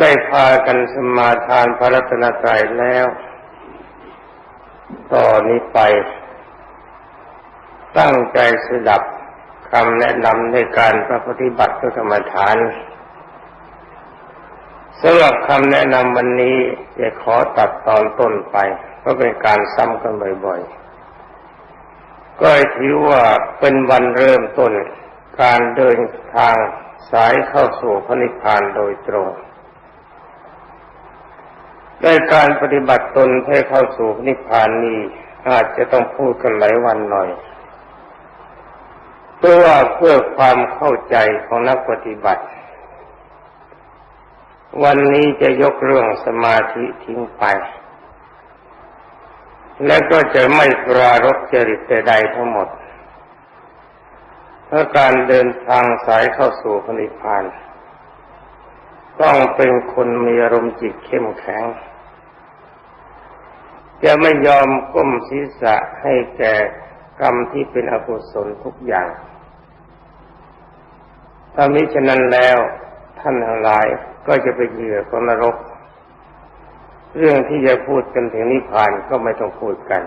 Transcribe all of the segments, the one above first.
ได้พากันสมาทานพระรัตนตรัยแล้ว ต่อนนี้ไป ตั้งใจสดับคำแนะนำในการประปฏิบัติกรรมฐานสำหรับคำแนะนำวันนี้จะขอตัดตอนต้นไป เพราะเป็นการซ้ำกันบ่อยๆ ก็ถือว่าเป็นวันเริ่มต้นการเดินทางสายเข้าสู่พระนิพพานโดยตรง ได้การปฏิบัติตนให้เข้าสู่นิพพานนี้อาจจะต้องพูดกันหลายวันหน่อยเพื่อว่าเพื่อความเข้าใจของนักปฏิบัติ วันนี้จะยกเรื่องสมาธิทิ้งไป และก็จะไม่ปรารบจริตใดทั้งหมด เพราะการเดินทางสายเข้าสู่พระนิพพาน ต้องเป็นคนมีอารมณ์จิตเข้มแข็ง จะไม่ยอมก้มศีรษะให้แก่กรรมที่เป็นอกุศลทุกอย่างถ้ามิฉะนั้นแล้วท่านทั้งหลายก็จะไปเหยื่อของนรก เรื่องที่จะพูดกันถึงนิพพานก็ไม่ต้องพูดกัน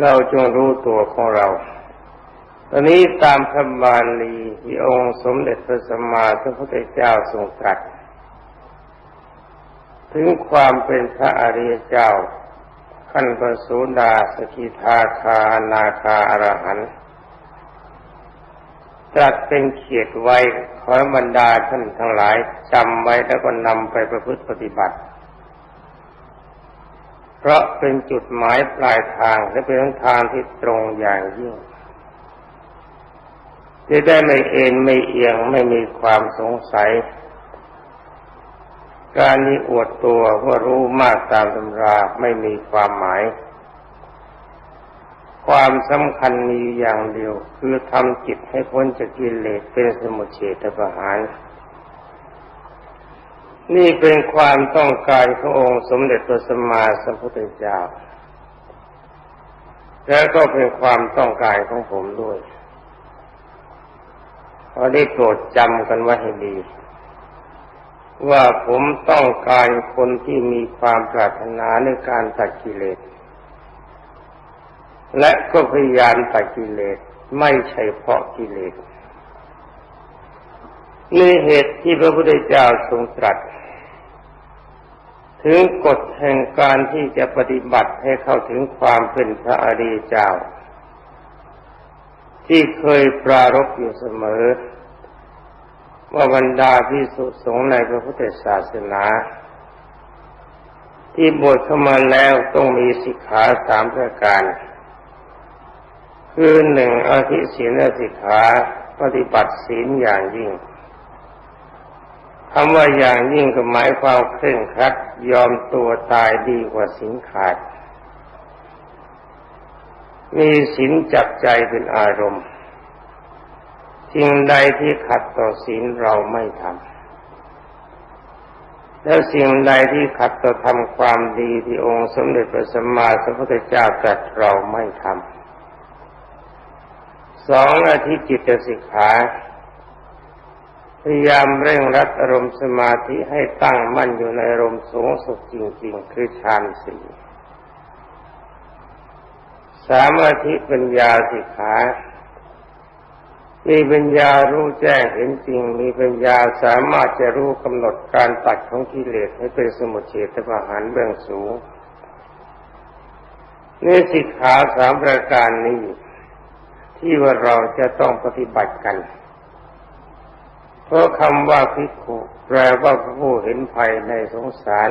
เราจงรู้ตัวของเรา ตอนนี้ตามพระบาลีที่องค์สมเด็จพระสัมมาสัมพุทธเจ้าทรงตรัสถึงความเป็นพระอริยเจ้า ขั้นประสูดาสกิทาคานาคาอรหันต์ตรัสเป็นเขียดไว้ขอบรรดาท่านทั้งหลายจำไว้แล้วก็นำไปประพฤติปฏิบัติ เพราะเป็นจุดหมายปลายทางและเป็นทางที่ตรงอย่างยิ่ง จะได้ไม่เอ็นไม่เอียงไม่มีความสงสัย การนี้อวดตัวว่ารู้มากตามตำราไม่มีความหมาย ความสำคัญมีอย่างเดียว คือทำจิตให้พ้นจากกิเลสเป็นสมุเฉทประหาร นี่เป็นความต้องการขององค์สมเด็จพระสัมมาสัมพุทธเจ้า และก็เป็นความต้องการของผมด้วย ขอได้โปรดจำกันไว้ให้ดี ว่าผมต้องการคนที่มีความปรารถนาในการตัดกิเลส และก็พยายามตัดกิเลสไม่ใช่เพราะกิเลสนี่เหตุที่พระพุทธเจ้าทรงตรัส ถึงกฎแห่งการที่จะปฏิบัติให้เข้าถึงความเป็นพระอริยเจ้า ที่เคยปรารบอยู่เสมอ ว่าบรรดาพิสุสงฆ์ในพระพุทธศาสนา ที่บวชเข้ามาแล้วต้องมีสิกขาสามประการ คือหนึ่งอธิศีลสิกขาปฏิบัติศีลอย่างยิ่งคำว่าอย่างยิ่งก็หมายความเคร่งครัดยอมตัวตายดีกว่าสินขาด มีศีลจับใจเป็นอารมณ์สิ่งใดที่ขัดต่อศีลเราไม่ทำแล้วสิ่งใดที่ขัดต่อทำความดีที่องค์สมเด็จพระสัมมาสัมพุทธเจ้าตรัสเราไม่ทำสองอาทิจิตสิกขาพยายามเร่งรัดอารมณ์สมาธิให้ตั้งมั่นอยู่ในอารมณ์สูงสุดจริง ๆ คือฌานสี่ สามอาทิปัญญาสิกขามีปัญญารู้แจ้งเห็นจริง มีปัญญาสามารถจะรู้กำหนดการตัดของกิเลสให้เป็นสมุทเฉทประหารเบื้องสูงนี่สิกขาสามประการนี้ ที่ว่าเราจะต้องปฏิบัติกัน เพราะคำว่าพิกุแปลว่าผู้เห็นภัยในสงสาร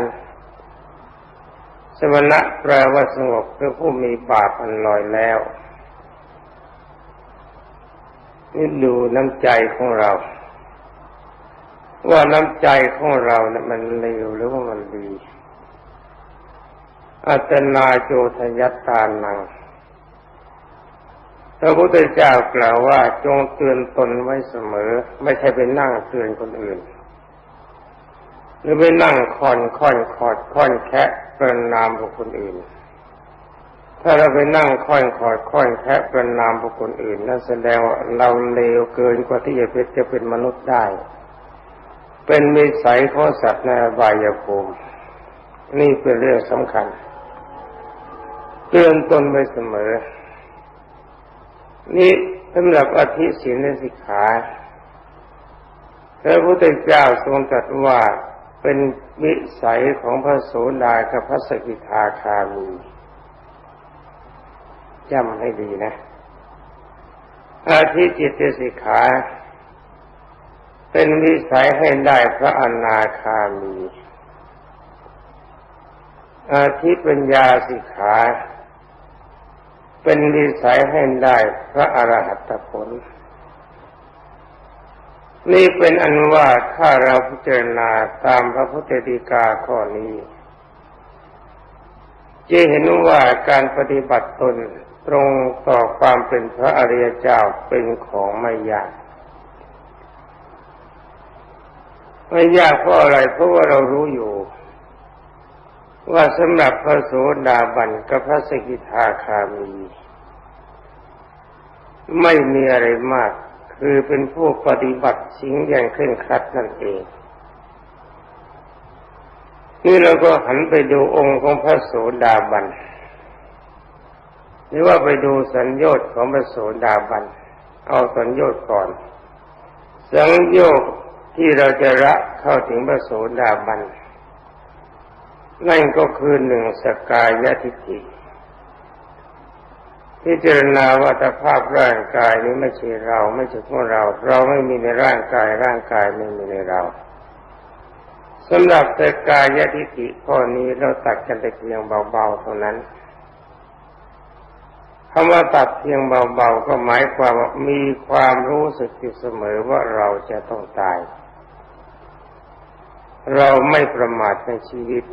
สมณะแปลว่าสงบคือผู้มีบาปอันลอยแล้วนี่ดูน้ำใจของเรา ว่าน้ำใจของเราเนะ่ะมันเลวหรือว่ามันดี อัตนาโจทยัตตานังพระพุทธเจ้ากล่าวว่าจงเตือนตนไว้เสมอ ไม่ใช่ไปนั่งเตือนคนอื่น หรือไปนั่งคอนค่อนคอดค่อนแคะ ประนามบุคคลอื่น ถ้าเราไปนั่งค่อนคอดค่อนแคะประนามบุคคลอื่นนั่นแสดงว่าเราเลวเกินกว่าที่จะเป็นจะเป็นมนุษย์ได้ เป็นมิสัยของสัตว์ในอบายภูมินี่เป็นเรื่องสำคัญ เตือนตนไปเสมอ นี่สำหรับอธิศีลสิกขาพระพุทธเจ้าทรงตรัสว่า เป็นวิสัยของพระโสดากับพระสกิทาคามีจำให้ดีนะอาทิจิตสิกขา เป็นวิสัยให้ได้พระอนาคามี อาทิปัญญาสิกขา เป็นวิสัยให้ได้พระอรหัตผล นี่เป็นอันว่าถ้าเราพิจารณาตามพระพุทธดีกาข้อนี้จะเห็นว่าการปฏิบัติตนตรงต่อความเป็นพระอริยเจ้าเป็นของไม่ยาก ไม่ยากเพราะอะไรเพราะว่าเรารู้อยู่ ว่าสำหรับพระโสดาบันกับพระสกิทาคามี ไม่มีอะไรมาก คือเป็นผู้ปฏิบัติสิ่งอย่างเคร่งครัดนั่นเองนี่เราก็หันไปดูองค์ของพระโสดาบันหรือว่าไปดูสัญญาณของพระโสดาบัน เอาสัญญาณก่อน สัญญาณที่เราจะละเข้าถึงพระโสดาบัน นั่นก็คือหนึ่งสกายทิฏฐิ พิจารณาว่าสภาพร่างกายนี้ไม่ใช่เราไม่ใช่พวกเรา เราไม่มีในร่างกายร่างกายไม่มีในเราสำหรับสกายทิฏฐิข้อนี้เราตัดกันแต่เพียงเบาๆเท่านั้นคำว่าตัดเพียงเบาๆก็หมายความว่ามีความรู้สึกอยู่เสมอว่าเราจะต้องตาย เราไม่ประมาทในชีวิต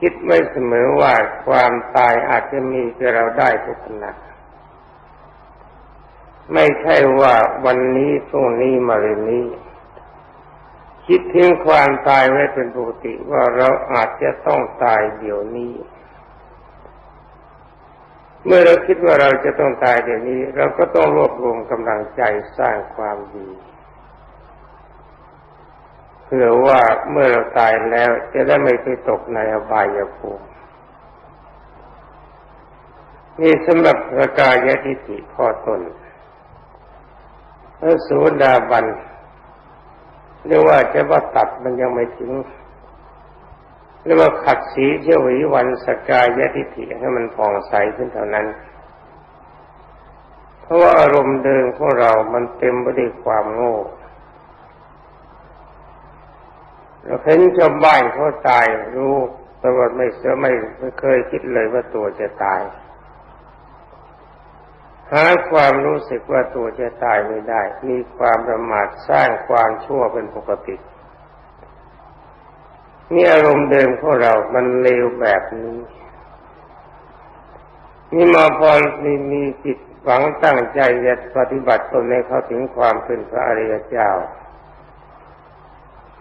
คิดไม่เสมอว่าความตายอาจจะมีกับเราได้ทุกขณะไม่ใช่ว่าวันนี้พรุ่งนี้มาเรืนนี้ คิดถึงความตายไว้เป็นปกติว่าเราอาจจะต้องตายเดี๋ยวนี้ เมื่อเราคิดว่าเราจะต้องตายเดี๋ยวนี้ เราก็ต้องรวบรวมกำลังใจสร้างความดี พื่อว่าเมื่อเราตายแล้ว จะได้ไม่ไปตกในอบายภูมินี่สำหรับพระกายทิฏฐิข้อต้นพระสูดาบันเรียกว่าจะว่าตัดมันยังไม่ถึงเรียกว่าขัดสีเชวิวันสกายทิฏฐิให้มันผ่องใสขึ้นเท่านั้น เพราะว่าอารมณ์เดิมของเรามันเต็มไปด้วยความโง่ เราเห็นชาวบ้านเขาตายรู้แต่ว่าไม่เสือไม่ไม่เคยคิดเลยว่าตัวจะตายหาความรู้สึกว่าตัวจะตายไม่ได้ มีความประมาทสร้างความชั่วเป็นปกตินี่อารมณ์เดิมของเรา มันเลวแบบนี้ นี่มาพอมีมีจิตหวังตั้งใจจะปฏิบัติตนในเขาถึงความเป็นพระอริยเจ้า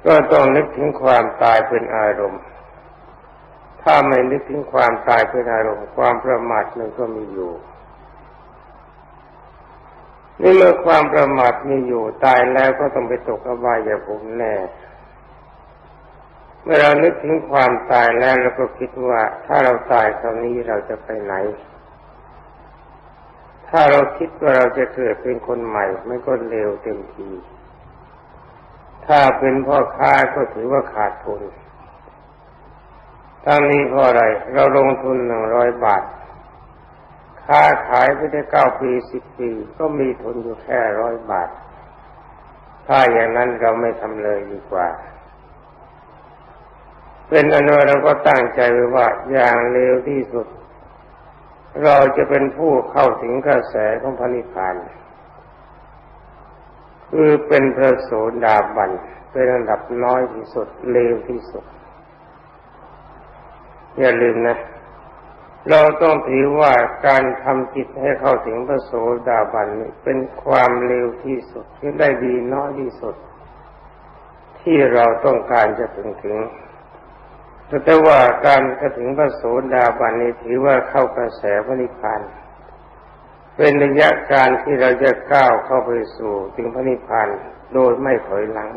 ก็ต้องนึกถึงความตายเป็นอารมณ์ ถ้าไม่นึกถึงความตายเป็นอารมณ์ ความประมาทมันก็มีอยู่นี่เมื่อความประมาทมีอยู่ตายแล้วก็ต้องไปตกอบายภูมิแน่ เมื่อเรานึกถึงความตายแล้วเราก็คิดว่าถ้าเราตายคราวนี้เราจะไปไหน ถ้าเราคิดว่าเราจะเกิดเป็นคนใหม่มันก็เร็วเต็มที ถ้าเป็นพ่อค้าก็ถือว่าขาดทุนทั้งนี้เพราะอะไร เราลงทุนหนึ่งร้อยบาท ค้าขายไปได้เก้าปีสิบปี ก็มีทุนอยู่แค่ร้อยบาท ถ้าอย่างนั้นเราไม่ทำเลยดีกว่า เป็นอนุเราก็ตั้งใจไว้ว่าอย่างเร็วที่สุด เราจะเป็นผู้เข้าถึงกระแสของพระนิพพาน คือเป็นพระโสดาบันเป็นระดับน้อยที่สุดเร็วที่สุด อย่าลืมนะ เราต้องถือว่าการทำจิตให้เข้าถึงพระโสดาบันนี้เป็นความเร็วที่สุดที่ได้ดีน้อยที่สุด ที่เราต้องการจะถึงถึงแต่ว่าการกระถึงพระโสดาบันนี้ถือว่าเข้ากระแสพระนิพพานเป็นระยะการที่เราจะก้าวเข้าไปสู่ถึงพระนิพพานโดยไม่ถอยหลัง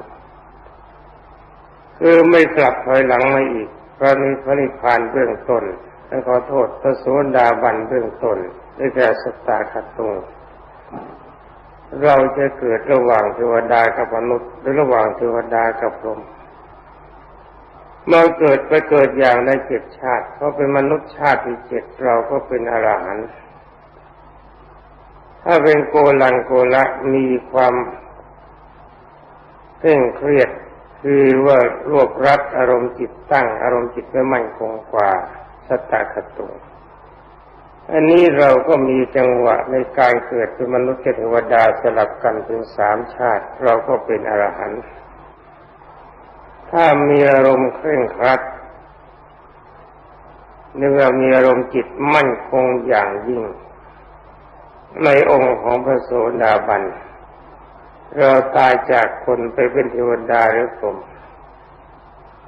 คือไม่กลับถอยหลังมาอีกพระนิพนิพพานเบื้องต้นและขอโทษพระโสดาบันเบื้องต้นได้แก่สตตาคตุงเราจะเกิดระหว่างเทวดากับมนุษย์หรือระหว่างเทวดากับพรหมเมื่อเกิดไปเกิดอย่างในเจ็ดชาติเขาเป็นมนุษย์ชาติที่เจ็ดเราก็เป็นอรหันต์ ถ้าเป็นโกลังโกละมีความเคร่งเครียดคือว่ารวบรัดอารมณ์จิตตั้ง อารมณ์จิตไม่มั่นคงกว่าสัตตคตุอันนี้เราก็มีจังหวะในการเกิดเป็นมนุษย์เทวดาสลับกันถึงสามชาติ เราก็เป็นอรหันต์ถ้ามีอารมณ์เคร่งครัดเนื่อมีอารมณ์จิตมั่นคงอย่างยิ่ง ในองค์ของพระโสดาบัน เราตายจากคนไปเป็นเทวดาหรือผม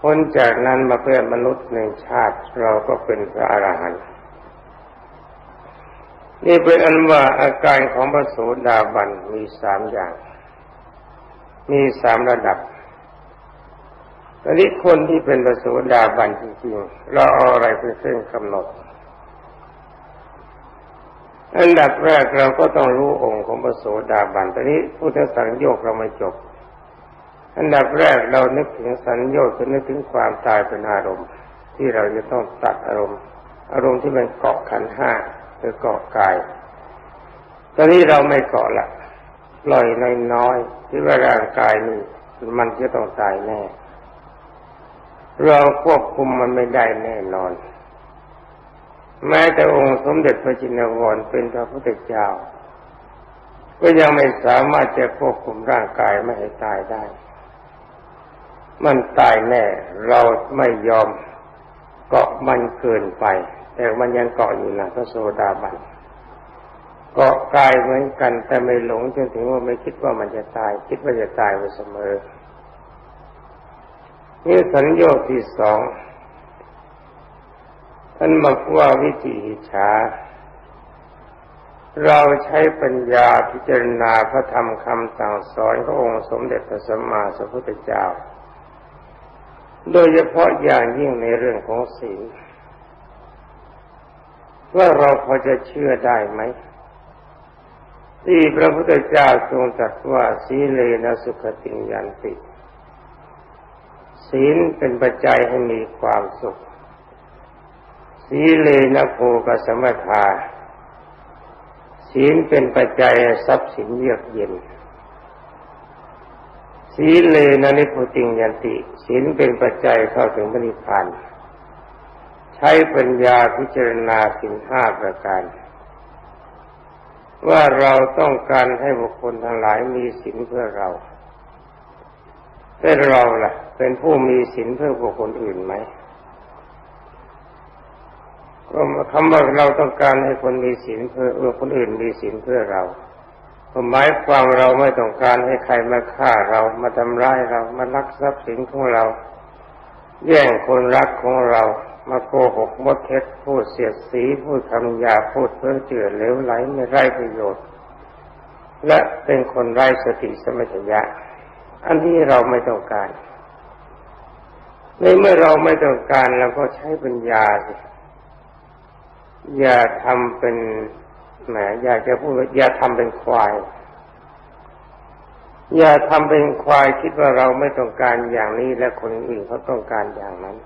พ้นจากนั้นมาเป็นมนุษย์หนึ่งชาติ เราก็เป็นพระอรหันต์นี่เป็นอันว่าอาการของพระโสดาบันมีสามอย่าง มีสามระดับตอนนี้คนที่เป็นพระโสดาบันจริงๆ เราเอาอะไรเป็นเครื่องกำหนด อันดับแรกเราก็ต้องรู้องค์ของพระโสดาบันตอนนี้พุทธสังโยกเราไม่จบ อันดับแรกเรานึกถึงสัญโยกจะนึกถึงความตายเป็นอารมณ์ ที่เราจะต้องตัดอารมณ์ อารมณ์ที่มันเกาะขันห้าคือเกาะกาย ตอนนี้เราไม่เกาะละปล่อยน้อยๆที่ว่าร่างกายนี้มันจะต้องตายแน่ เราควบคุมมันไม่ได้แน่นอน แม้แต่องค์สมเด็จพระจินวรเป็นพระพุทธเจ้า ก็ยังไม่สามารถจะควบคุมร่างกายไม่ให้ตายได้ มันตายแน่เราไม่ยอมเกาะมันเกินไป แต่มันยังเกาะอยู่นะพระโสดาบันเกาะกายเหมือนกันแต่ไม่หลงจนถึงว่าไม่คิดว่ามันจะตาย คิดว่าจะตายไปเสมอ นี่สัญญาที่สอง ท่านบอกว่าวิจิอิชาเราใช้ปัญญาพิจารณาพระธรรมคำสั่งสอนขององค์สมเด็จพระสัมมาสัมพุทธเจ้า โดยเฉพาะอย่างยิ่งในเรื่องของศีลว่าเราพอจะเชื่อได้ไหม ที่พระพุทธเจ้าทรงตรัสว่าสีเลนะสุขติยันติ ศีลเป็นปัจจัยให้มีความสุข สีเลนะโภกสมถาศีลเป็นปัจจัยทรัพย์สินเยือกเย็นสีเลนะนิพุติงยันติศีลเป็นปัจจัยเข้าถึงพระนิพพานใช้ปัญญาพิจารณาสินห้าประการ ว่าเราต้องการให้บุคคลทั้งหลายมีศีลเพื่อเราเป็นเราล่ะ เป็นผู้มีศีลเพื่อบุคคลอื่นไหม ก็คำว่าเราต้องการให้คนมีศีลเพื่อเออคนอื่นมีศีลเพื่อเราหมายความเราไม่ต้องการให้ใครมาฆ่าเรามาทำร้ายเรามาลักทรัพย์สินของเรา แย่งคนรักของเรา มาโกหกมดเท็จพูดเสียดสีพูดคำหยาพูดเพ้อเจือเลวไหลไม่ไร้ประโยชน์ และเป็นคนไร้สติสมัชยะ อันที่เราไม่ต้องการในเมื่อเราไม่ต้องการเราก็ใช้ปัญญาสิ อย่าทำเป็นแหมอยากจะพูดอย่าทำเป็นควาย อย่าทำเป็นควายคิดว่าเราไม่ต้องการอย่างนี้และคนอื่นเขาต้องการอย่างนั้น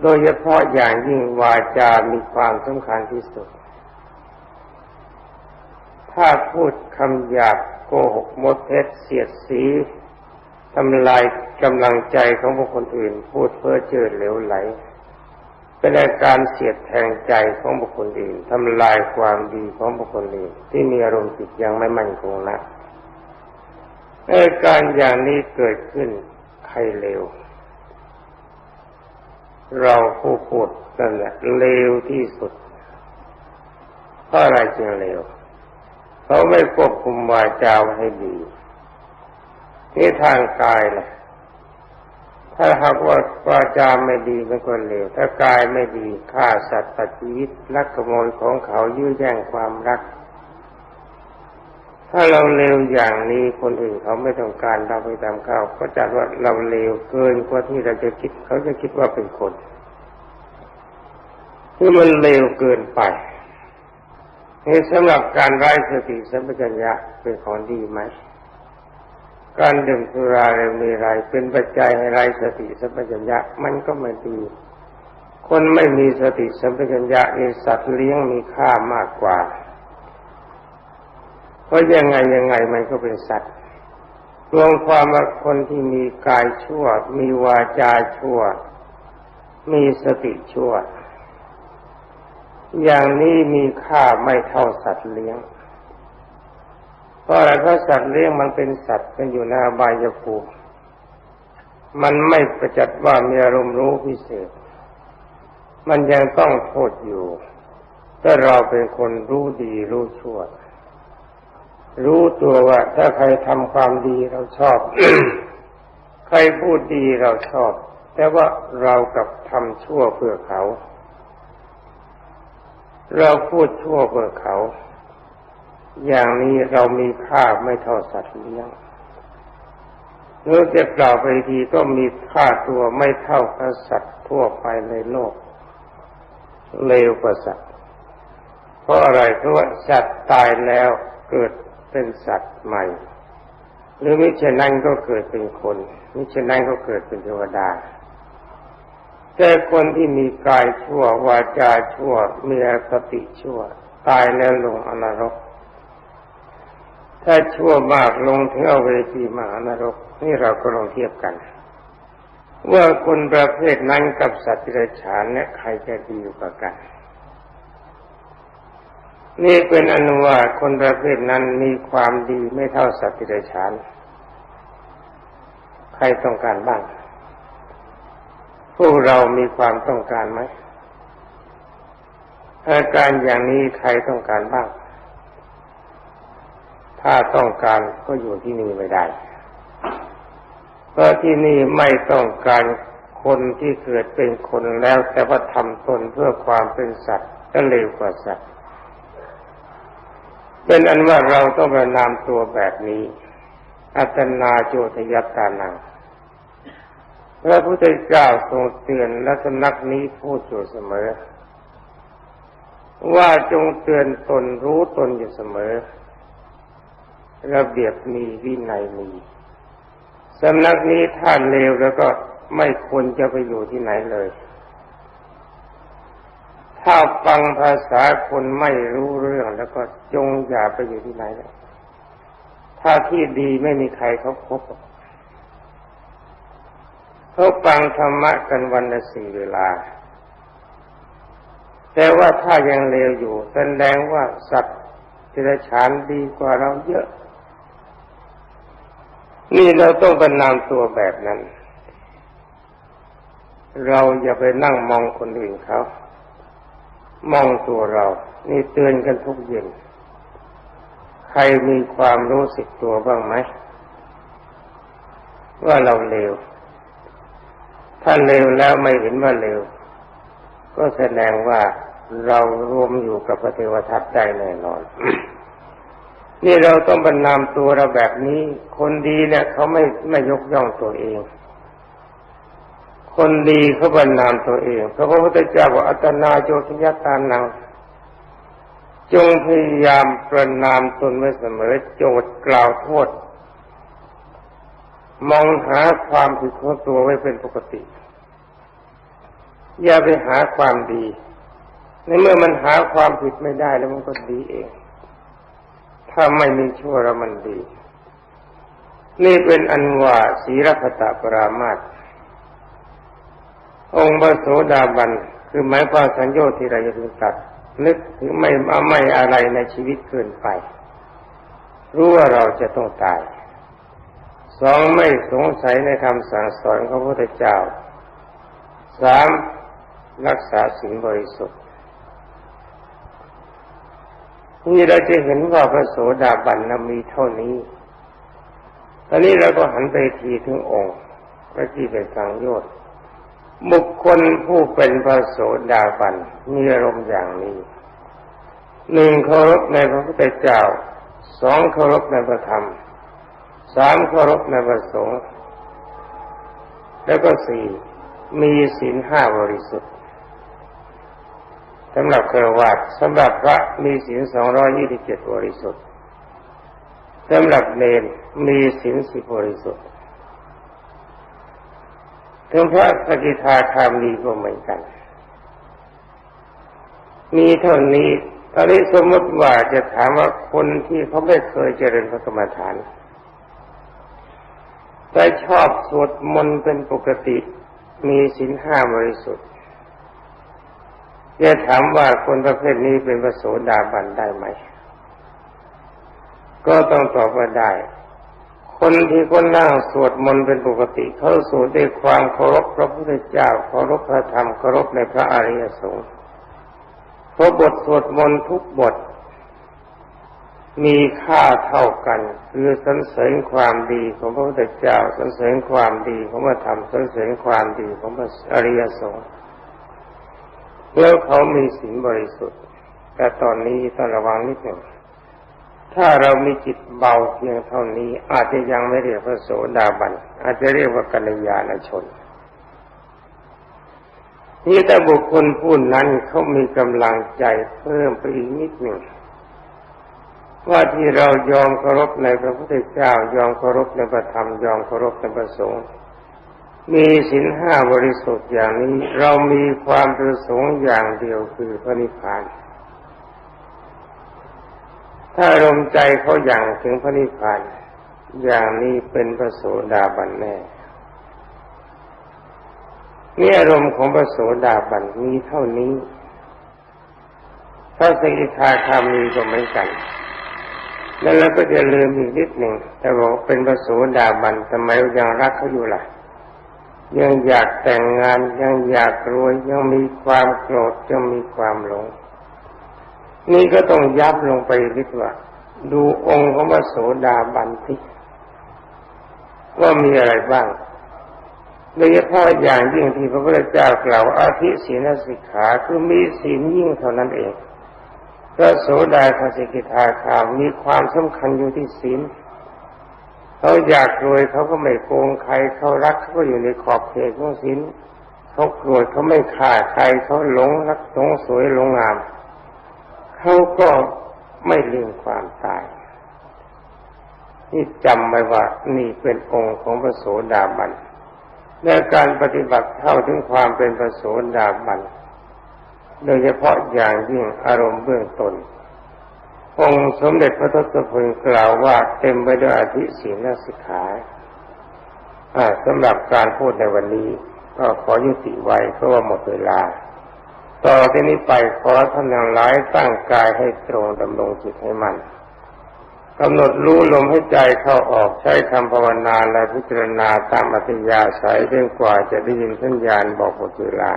โดยเฉพาะอย่างยิ่งวาจา มีความสำคัญที่สุด ถ้าพูดคำหยาบโกหกมดเท็จเสียดสีทำลายกำลังใจของบุคคลอื่น พูดเพ้อเจ้อเหลวไหล เป็นอาการเสียดแทงใจของบุคคลอื่นทำลายความดีของบุคคลอื่นที่มีอารมณ์จิตยังไม่มั่นคงนะอาการอย่างนี้เกิดขึ้นใครเลวเราผู้พูดนั่นแหละเลวที่สุดเพราะอะไรจึงเลวเขาไม่ควบคุมวาจาให้ดีนี่ทางกายล่ะ ถ้าหากว่าวาจาไม่ดีมันก็เลวถ้ากายไม่ดีฆ่าสัตว์ตัดชีวิตลักขโมยของเขายื้อแย่งความรัก ถ้าเราเลวอย่างนี้คนอื่นเขาไม่ต้องการเราไปตามเขาก็จัดว่าเราเลวเกินกว่าที่เราจะคิด เขาจะคิดว่าเป็นคนที่มันเลวเกินไปนี่สำหรับการไร้สติสัมปชัญญะเป็นของดีไหม การดื่มสุราเร็วมีไรเป็นปัจจัยให้ไรสติสัมปชัญญะมันก็ไม่ดี คนไม่มีสติสัมปชัญญะในสัตว์เลี้ยงมีค่ามากกว่า เพราะยังไงยังไงมันก็เป็นสัตว์รวมความว่าคนที่มีกายชั่ว มีวาจาชั่ว มีสติชั่ว อย่างนี้มีค่าไม่เท่าสัตว์เลี้ยง ราะอะไรเพราะสัตว์เลี้ยงมันเป็นสัตว์เป็นอยู่ในอบายภูมิมันไม่ประจัดว่ามีอารมณ์รู้พิเศษ มันยังต้องโทษอยู่ถ้าเราเป็นคนรู้ดีรู้ชั่ว รู้ตัวว่า ถ้าใครทำความดีเราชอบ ใครพูดดีเราชอบ แต่ว่าเรากับทำชั่วเพื่อเขา เราพูดชั่วเพื่อเขา อย่างนี้เรามีค่าไม่เท่าสัตว์เลี้ยงเนื้อจะกล่าวไปทีก็มีค่าตัวไม่เท่ากับสัตว์ทั่วไปในโลก เลวกว่าสัตว์ เพราะอะไรเพราะว่าสัตว์ตายแล้วเกิดเป็นสัตว์ใหม่ หรือมิฉะนั้นก็เกิดเป็นคน มิฉะนั้นก็เกิดเป็นเทวดา แต่คนที่มีกายชั่ววาจาชั่วมีอคติชั่ว ตายแล้วลงอนรก ถ้าชั่วมากลงถึงเอาเวทีมหานรก นี่เราก็ลองเทียบกัน ว่าคนประเภทนั้นกับสัตว์ที่ไรฉานเนี่ยใครจะดีกว่ากัน นี่เป็นอนุว่าคนประเภทนั้นมีความดีไม่เท่าสัตว์ที่ไรฉาน ใครต้องการบ้าง พวกเรามีความต้องการไหมอาการอย่างนี้ใครต้องการบ้าง ถ้าต้องการก็อยู่ที่นี่ไม่ได้เพราะที่นี่ไม่ต้องการคนที่เกิดเป็นคนแล้ว แต่ว่าทำตนเพื่อความเป็นสัตว์ก็เลวกว่าสัตว์ เป็นอันว่าเราต้องประนามตัวแบบนี้ อัตนาโจทยตตานังพระพุทธเจ้าทรงเตือนและสำนักนี้พูดอยู่เสมอ ว่าจงเตือนตนรู้ตนอยู่เสมอ ระเบียบมีวินัยมีสำนักนี้ท่านเลวแล้วก็ไม่ควรจะไปอยู่ที่ไหนเลย ถ้าฟังภาษาคนไม่รู้เรื่องแล้วก็จงอย่าไปอยู่ที่ไหนเลยถ้าที่ดีไม่มีใครเขาคบเขาฟังธรรมะกันวันละสี่เวลา แต่ว่าถ้ายังเลวอยู่แสดงว่าสัตว์จิรฉานดีกว่าเราเยอะ นี่เราต้องเป็นนามตัวแบบนั้น เราอย่าไปนั่งมองคนอื่นเขา มองตัวเรา นี่เตือนกันทุกเย็น ใครมีความรู้สึกตัวบ้างไหม ว่าเราเลว ถ้าเลวแล้วไม่เห็นว่าเลว ก็แสดงว่าเรารวมอยู่กับพระเทวทัตได้แน่นอน นี่เราต้องบรรนามตัวเราแบบนี้ คนดีเนี่ยเขาไม่ไม่ยกย่องตัวเอง คนดีเขาบรรนามตัวเองพระพุทธเจ้าบอกอัตนาโจทยตานังจงพยายามประนามตนไว้เสมอโจทย์กล่าวโทษ มองหาความผิดของตัวไว้เป็นปกติ อย่าไปหาความดี ในเมื่อมันหาความผิดไม่ได้แล้วมันก็ดีเอง ถ้าไม่มีชั่วแล้วมันดี นี่เป็นอันว่าศีรพตาปรามาตองค์บโสดาบัน คือหมายความสัญญาที่เราจะถึงตัด นึกถึงไม่ไม่อะไรในชีวิตเกินไป รู้ว่าเราจะต้องตาย สองไม่สงสัยในคำสั่งสอนของพระพุทธเจ้า สามรักษาศีลบริสุทธิ์ นี่เราจะเห็นว่าพระโสดาบันมีเท่านี้ตอนนี้เราก็หันไปทีถึงองค์พระที่เป็นสังโยชน์บุคคลผู้เป็นพระโสดาบันมีอารมณ์อย่างนี้หนึ่งเคารพในพระพุทธเจ้าสองเคารพในพระธรรมสามเคารพในพระสงฆ์แล้วก็สี่มีศีลห้าบริสุทธิ์ สำหรับเครวาดสำหรับพระมีศีลสองร้อยี่สิบเจ็ดบริสุทธิ์สำหรับเนรมีศีลสิบบริสุทธิ์ถึงพระสกิทาคามีก็เหมือนกัน มีเท่านี้ตอนนี้สมมติว่าจะถามว่าคนที่เขาไม่เคยเจริญพระกรรมฐานแต่ชอบสวดมนต์เป็นปกติ มีศีลห้าบริสุทธิ์ จะถามว่าคนประเภทนี้เป็นพระโสดาบันได้ไหม ก็ต้องตอบว่าได้ คนที่คนนั่งสวดมนต์เป็นปกติเขาสวดด้วยความเคารพพระพุทธเจ้าเคารพพระธรรมเคารพในพระอริยสงฆ์เพราะบทสวดมนต์ทุกบท มีค่าเท่ากัน คือสรรเสริญความดีของพระพุทธเจ้าสรรเสริญความดีของพระธรรมสรรเสริญความดีของพระอริยสงฆ์ แล้วเขามีศีลบริสุทธิ์ แต่ตอนนี้ต้องระวังนิดหนึ่ง ถ้าเรามีจิตเบาเพียงเท่านี้ อาจจะยังไม่เรียกพระโสดาบัน อาจจะเรียกว่ากัลยาณชน นี่แต่บุคคลผู้นั้นเขามีกำลังใจเพิ่มไปอีกนิดหนึ่งว่าที่เรายอมเคารพในพระพุทธเจ้ายอมเคารพในพระธรรมยอมเคารพในพระสงฆ์ มีศีลห้าบริสุทธิ์อย่างนี้ เรามีความประสงค์อย่างเดียวคือพระนิพพาน ถ้าลมใจเขาอย่างถึงพระนิพพาน อย่างนี้เป็นพระโสดาบันแน่นี่อารมณ์ของพระโสดาบันมีเท่านี้ถ้าสกิทาคามีก็เหมือนกัน แล้วเราก็จะลืมอีกนิดหนึ่งแต่บอกเป็นพระโสดาบันทำไมยังรักเขาอยู่ล่ะ ยังอยากแต่งงานยังอยากรวยยังมีความโกรธยังมีความหลง นี่ก็ต้องยับลงไปนิดว่าดูองค์ของพระโสดาบันทิว่ามีอะไรบ้างโดยเฉพาะอย่างยิ่งที่พระพุทธเจ้ากล่าวอาทิศีลสิกขาคือมีศีลยิ่งเท่านั้นเองพระโสดาคสิกิทาคามีความสำคัญอยู่ที่ศีล เขาอยากรวยเขาก็ไม่โกงใครเขารักเขาก็อยู่ในขอบเขตของศีลเขาโกรธเขาไม่ฆ่าใครเขาหลงรักหลงสวยหลงงามเขาก็ไม่ลืมความตายนี่จำไว้ว่านี่เป็นองค์ของพระโสดาบันในการปฏิบัติเท่าถึงความเป็นพระโสดาบันโดยเฉพาะอย่างยิ่งอารมณ์เบื้องต้น องค์สมเด็จพระทศพลกล่าวว่าเต็มไปด้วยอธิศีลสิกขาสำหรับการพูดในวันนี้ ก็ขอยุติไว้เพราะว่าหมดเวลา ต่อที่นี้ไปขอท่านทั้งหลายตั้งกายให้ตรงดำรงจิตให้มันกำหนดรู้ลมให้ใจเข้าออกใช้คำภาวนาและพิจารณาตามอัธยาศัยเรื่องกว่าจะได้ยินสัญญาณบอกหมดเวลา